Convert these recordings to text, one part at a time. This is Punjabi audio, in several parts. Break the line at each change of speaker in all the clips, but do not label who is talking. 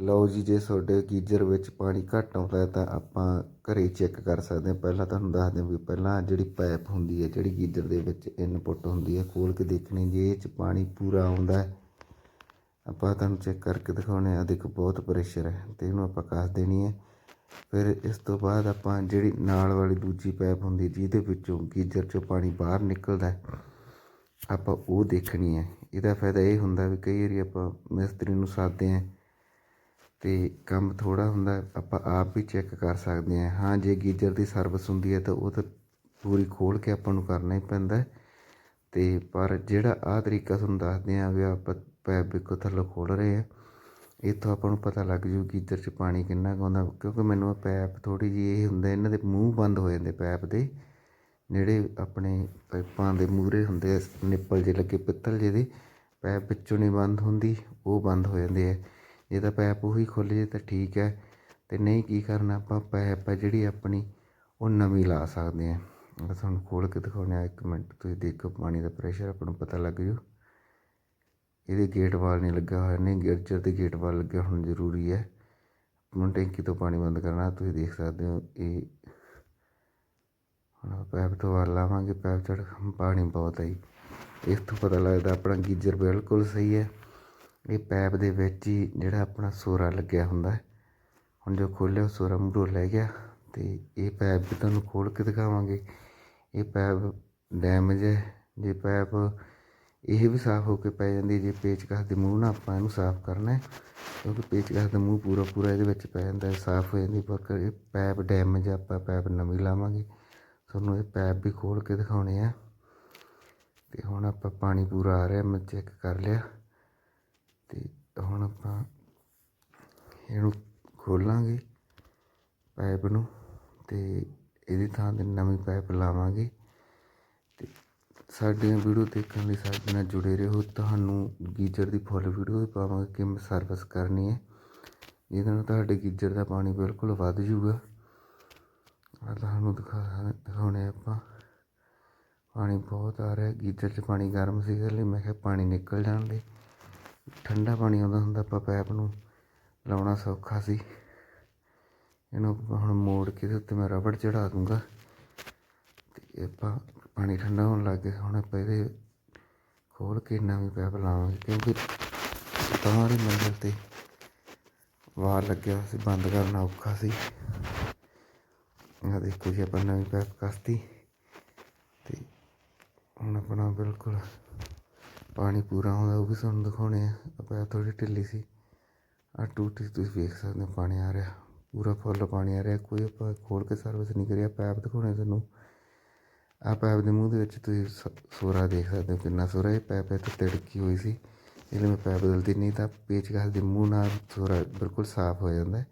ਲਓ ਜੀ, ਜੇ ਤੁਹਾਡੇ ਗੀਜ਼ਰ ਵਿੱਚ ਪਾਣੀ ਘੱਟ ਆਉਂਦਾ ਤਾਂ ਆਪਾਂ ਘਰੇ ਚੈੱਕ ਕਰ ਸਕਦੇ ਹਾਂ। ਪਹਿਲਾਂ ਤੁਹਾਨੂੰ ਦੱਸ ਦਿਆਂ ਵੀ ਪਹਿਲਾਂ ਜਿਹੜੀ ਪਾਈਪ ਹੁੰਦੀ ਹੈ, ਜਿਹੜੀ ਗੀਜ਼ਰ ਦੇ ਵਿੱਚ ਇਨਪੁੱਟ ਹੁੰਦੀ ਹੈ ਖੋਲ ਕੇ ਦੇਖਣੀ ਜੇ ਇਹ 'ਚ ਪਾਣੀ ਪੂਰਾ ਆਉਂਦਾ ਹੈ। ਆਪਾਂ ਤੁਹਾਨੂੰ ਚੈੱਕ ਕਰਕੇ ਦਿਖਾਉਣੇ ਆ ਦੇਖੋ, ਬਹੁਤ ਪ੍ਰੈਸ਼ਰ ਹੈ ਤੇ ਇਹਨੂੰ ਆਪਾਂ ਕੱਸ ਦੇਣੀ ਹੈ। ਫਿਰ ਇਸ ਤੋਂ ਬਾਅਦ ਆਪਾਂ ਜਿਹੜੀ ਨਾਲ ਵਾਲੀ ਦੂਜੀ ਪਾਈਪ ਹੁੰਦੀ ਜਿਹਦੇ ਵਿੱਚੋਂ ਗੀਜ਼ਰ 'ਚੋਂ ਪਾਣੀ ਬਾਹਰ ਨਿਕਲਦਾ ਆਪਾਂ ਉਹ ਦੇਖਣੀ ਹੈ। ਇਹਦਾ ਫਾਇਦਾ ਇਹ ਹੁੰਦਾ ਵੀ ਕਈ ਵਾਰੀ ਆਪਾਂ ਮਿਸਤਰੀ ਨੂੰ ਸਾਦੇ ਹਾਂ ਅਤੇ ਕੰਮ ਥੋੜ੍ਹਾ ਹੁੰਦਾ, ਆਪਾਂ ਆਪ ਵੀ ਚੈੱਕ ਕਰ ਸਕਦੇ ਹਾਂ। ਹਾਂ, ਜੇ ਗੀਜ਼ਰ ਦੀ ਸਰਵਿਸ ਹੁੰਦੀ ਹੈ ਤਾਂ ਉਹ ਤਾਂ ਪੂਰੀ ਖੋਲ੍ਹ ਕੇ ਆਪਾਂ ਨੂੰ ਕਰਨਾ ਹੀ ਪੈਂਦਾ ਅਤੇ ਪਰ ਜਿਹੜਾ ਆਹ ਤਰੀਕਾ ਤੁਹਾਨੂੰ ਦੱਸਦੇ ਹਾਂ ਵੀ ਆਪਾਂ ਪੈਪ ਇੱਕੋ ਥੱਲੋਂ ਖੋਲ੍ਹ ਰਹੇ ਆ ਇੱਥੋਂ ਆਪਾਂ ਨੂੰ ਪਤਾ ਲੱਗ ਜੂ ਗੀਜ਼ਰ 'ਚ ਪਾਣੀ ਕਿੰਨਾ ਕੁ ਆਉਂਦਾ, ਕਿਉਂਕਿ ਮੈਨੂੰ ਪੈਪ ਥੋੜ੍ਹੀ ਜਿਹੀ ਇਹ ਹੁੰਦਾ, ਇਹਨਾਂ ਦੇ ਮੂੰਹ ਬੰਦ ਹੋ ਜਾਂਦੇ ਪੈਪ ਦੇ ਜਿਹੜੇ ਆਪਣੇ ਪਾਈਪਾਂ ਦੇ ਮੂਹਰੇ ਹੁੰਦੇ ਆ, ਨਿੱਪਲ ਜਿਹੇ ਲੱਗੇ ਪਿੱਤਲ ਜਿਹੇ ਦੇ ਪੈਪ ਵਿੱਚੋਂ ਨਹੀਂ ਬੰਦ ਹੁੰਦੀ, ਉਹ ਬੰਦ ਹੋ ਜਾਂਦੇ ਆ। ਜੇ ਤਾਂ ਪੈਪ ਉਹੀ ਖੁੱਲ੍ਹ, ਜੇ ਤਾਂ ਠੀਕ ਹੈ ਅਤੇ ਨਹੀਂ ਕੀ ਕਰਨਾ ਆਪਾਂ, ਪੈਪ ਹੈ ਜਿਹੜੀ ਆਪਣੀ, ਉਹ ਨਵੀਂ ਲਾ ਸਕਦੇ ਹਾਂ। ਮੈਂ ਤੁਹਾਨੂੰ ਖੋਲ੍ਹ ਕੇ ਦਿਖਾਉਂਦੇ ਹਾਂ, ਇੱਕ ਮਿੰਟ, ਤੁਸੀਂ ਦੇਖੋ ਪਾਣੀ ਦਾ ਪ੍ਰੈਸ਼ਰ ਆਪਾਂ ਨੂੰ ਪਤਾ ਲੱਗ ਜੂ। ਇਹਦੇ ਗੇਟ ਵਾਲ ਨਹੀਂ ਲੱਗਾ ਹੋਇਆ, ਨਹੀਂ ਗੇਜਰ ਦੇ ਗੇਟ ਵਾਲ ਲੱਗਿਆ, ਹੁਣ ਜ਼ਰੂਰੀ ਹੈ। ਹੁਣ ਟੈਂਕੀ ਤੋਂ ਪਾਣੀ ਬੰਦ ਕਰਨਾ, ਤੁਸੀਂ ਦੇਖ ਸਕਦੇ ਹੋ, ਇਹ ਹੁਣ ਪੈਪ ਤੋਂ ਵਾਲ ਲਾਵਾਂਗੇ, ਪੈਪ ਚੜ ਪਾਣੀ ਬਹੁਤ ਆਈ ਜੀ। ਇਸ ਤੋਂ ਪਤਾ ਲੱਗਦਾ ਆਪਣਾ ਗੀਜ਼ਰ ਬਿਲਕੁਲ ਸਹੀ ਹੈ। ਇਹ ਪੈਪ ਦੇ ਵਿੱਚ ਹੀ ਜਿਹੜਾ ਆਪਣਾ ਸੋਰਾ ਲੱਗਿਆ ਹੁੰਦਾ ਹੁਣ ਜੋ ਖੋਲ੍ਹਿਆ ਸੋਰਾ ਮੂਹਰੋਂ ਲੈ ਗਿਆ ਅਤੇ ਇਹ ਪੈਪ ਵੀ ਤੁਹਾਨੂੰ ਖੋਲ੍ਹ ਕੇ ਦਿਖਾਵਾਂਗੇ। ਇਹ ਪੈਪ ਡੈਮੇਜ ਹੈ। ਜੇ ਪੈਪ ਇਹ ਵੀ ਸਾਫ਼ ਹੋ ਕੇ ਪੈ ਜਾਂਦੀ ਜੇ ਪੇਚਕਸ ਦੇ ਮੂੰਹ ਨਾਲ ਆਪਾਂ ਇਹਨੂੰ ਸਾਫ਼ ਕਰਨਾ ਹੈ, ਕਿਉਂਕਿ ਪੇਚਕਸ ਦਾ ਮੂੰਹ ਪੂਰਾ ਪੂਰਾ ਇਹਦੇ ਵਿੱਚ ਪੈ ਜਾਂਦਾ ਸਾਫ਼ ਹੋ ਜਾਂਦੀ ਪਰ ਇਹ ਪੈਪ ਡੈਮੇਜ ਆਪਾਂ ਪੈਪ ਨਵੀਂ ਲਾਵਾਂਗੇ। ਤੁਹਾਨੂੰ ਇਹ ਪੈਪ ਵੀ ਖੋਲ੍ਹ ਕੇ ਦਿਖਾਉਣੇ ਆ। ਤੇ ਹੁਣ ਆਪਾਂ ਪਾਣੀ ਪੂਰਾ ਆ ਰਿਹਾ, ਮੈਂ ਚੈੱਕ ਕਰ ਲਿਆ। ਤੇ ਹੁਣ ਆਪਾਂ ਇਹਨੂੰ ਖੋਲਾਂਗੇ ਪਾਈਪ ਨੂੰ ਅਤੇ ਇਹਦੀ ਥਾਂ ਤੇ ਨਵੀਂ ਪਾਈਪ ਲਾਵਾਂਗੇ ਅਤੇ ਸਾਡੀਆਂ ਵੀਡੀਓ ਦੇਖਣ ਲਈ ਸਾਡੇ ਨਾਲ ਜੁੜੇ ਰਹੋ। ਤੁਹਾਨੂੰ ਗੀਜ਼ਰ ਦੀ ਫੁੱਲ ਵੀਡੀਓ ਵੀ ਪਾਵਾਂਗੇ ਕਿਵੇਂ ਸਰਵਿਸ ਕਰਨੀ ਹੈ। ਜਿਹਦੇ ਨਾਲ ਤੁਹਾਡੇ ਗੀਜ਼ਰ ਦਾ ਪਾਣੀ ਬਿਲਕੁਲ ਵੱਧ ਜੂਗਾ ਆ ਤੁਹਾਨੂੰ ਦਿਖਾ ਦਿਖਾਉਣੇ ਆਪਾਂ। ਪਾਣੀ ਬਹੁਤ ਆ ਰਿਹਾ। ਗੀਜ਼ਰ 'ਚ ਪਾਣੀ ਗਰਮ ਸੀ ਇਸ ਲਈ ਮੈਂ ਕਿਹਾ ਪਾਣੀ ਨਿਕਲ ਜਾਣ ਦੇ। ਠੰਡਾ ਪਾਣੀ ਆਉਂਦਾ ਹੁੰਦਾ, ਆਪਾਂ ਪੈਪ ਨੂੰ ਲਾਉਣਾ ਸੌਖਾ ਸੀ। ਇਹਨੂੰ ਹੁਣ ਮੋੜ ਕੇ ਇਹਦੇ ਉੱਤੇ ਮੈਂ ਰਬੜ ਚੜਾ ਦੂੰਗਾ। ਤੇ ਆਪਾਂ ਪਾਣੀ ਠੰਡਾ ਹੋਣ ਲੱਗ ਗਿਆ, ਹੁਣ ਆਪਾਂ ਇਹਦੇ ਖੋਲ ਕੇ ਨਵੀਂ ਪੈਪ ਲਾਵਾਂਗੇ, ਕਿਉਂਕਿ ਤਾਂ ਵਾਲੀ ਤੇ ਵਾਰ ਲੱਗਿਆ ਸੀ, ਬੰਦ ਕਰਨਾ ਔਖਾ ਸੀ। ਇਹ ਦੇਖੋ ਜੀ, ਆਪਾਂ ਨਵੀਂ ਪੈਪ ਕਸਤੀ ਤੇ ਹੁਣ ਆਪਣਾ ਬਿਲਕੁਲ ਪਾਣੀ ਪੂਰਾ ਆਉਂਦਾ ਉਹ ਵੀ ਤੁਹਾਨੂੰ ਦਿਖਾਉਣੇ ਆ। ਆ ਪੈਪ ਥੋੜੀ ਢਿੱਲੀ ਸੀ। ਆ ਟੂਟੀ ਤੁਸੀਂ ਵੇਖ ਸਕਦੇ ਹੋ, ਪਾਣੀ ਆ ਰਿਹਾ। ਪੂਰਾ ਫੁੱਲ ਪਾਣੀ ਆ ਰਿਹਾ। ਕੋਈ ਆਪਾਂ ਖੋਲ ਕੇ ਸਰਵਿਸ ਨਹੀਂ ਕਰਿਆ ਪੈਪ ਦਿਖਾਉਣੇ ਤੁਹਾਨੂੰ। ਆ ਪੈਪ ਦੇ ਮੂੰਹ ਦੇ ਵਿੱਚ ਤੁਸੀਂ ਸ- ਸੋਰਾ ਦੇਖ ਸਕਦੇ ਹੋ ਕਿੰਨਾ ਸੋਰਾ। ਇਹ ਪੈਪ ਇੱਥੇ ਤਿੜਕੀ ਹੋਈ ਸੀ। ਇਹਲੇ ਮੈਂ ਪੈਪ ਬਦਲਦੀ ਨਹੀਂ ਤਾਂ ਪੇਚਕਸ ਦੇ ਮੂੰਹ ਨਾਲ ਸੋਰਾ ਬਿਲਕੁਲ ਸਾਫ਼ ਹੋ ਜਾਂਦਾ ਹੈ।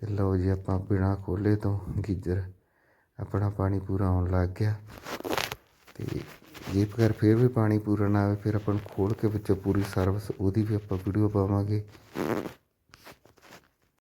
ਤੇ ਲਓ ਜੀ, ਆਪਾਂ ਬਿਨਾ ਖੋਲੇ ਤੋਂ ਗੀਜ਼ਰ ਆਪਣਾ ਪਾਣੀ ਪੂਰਾ ਆਉਣ ਲੱਗ ਗਿਆ। ਤੇ ਜੇ ਪਰ ਫਿਰ ਵੀ ਪਾਣੀ ਪੂਰਾ ਨਾ ਆਵੇ, ਫਿਰ ਆਪਾਂ ਨੂੰ ਖੋਲ੍ਹ ਕੇ ਵਿੱਚੋਂ ਪੂਰੀ ਸਰਵਿਸ ਉਹਦੀ ਵੀ ਆਪਾਂ ਵੀਡੀਓ ਪਾਵਾਂਗੇ।